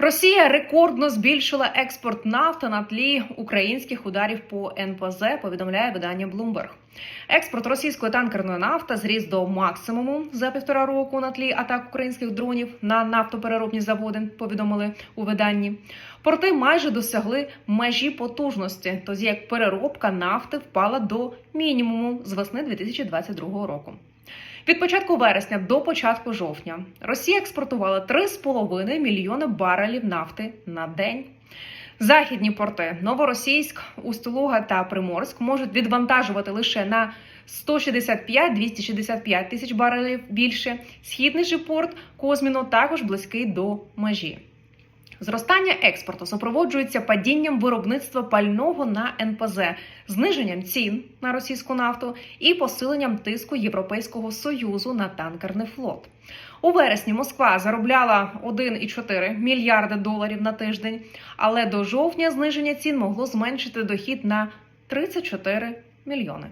Росія рекордно збільшила експорт нафти на тлі українських ударів по НПЗ. Повідомляє видання Bloomberg. Експорт російської танкерної нафти зріс до максимуму за півтора року на тлі атак українських дронів на нафтопереробні заводи. Повідомили у виданні. Порти майже досягли межі потужності, тоді як переробка нафти впала до мінімуму з весни 2022 року. Від початку вересня до початку жовтня Росія експортувала 3,5 мільйони барелів нафти на день. Західні порти Новоросійськ, Устилуга та Приморськ можуть відвантажувати лише на 165-265 тисяч барелів більше. Східний же порт Козміно також близький до межі. Зростання експорту супроводжується падінням виробництва пального на НПЗ, зниженням цін на російську нафту і посиленням тиску Європейського союзу на танкерний флот. У вересні Москва заробляла 1,4 мільярди доларів на тиждень, але до жовтня зниження цін могло зменшити дохід на 34 мільйони.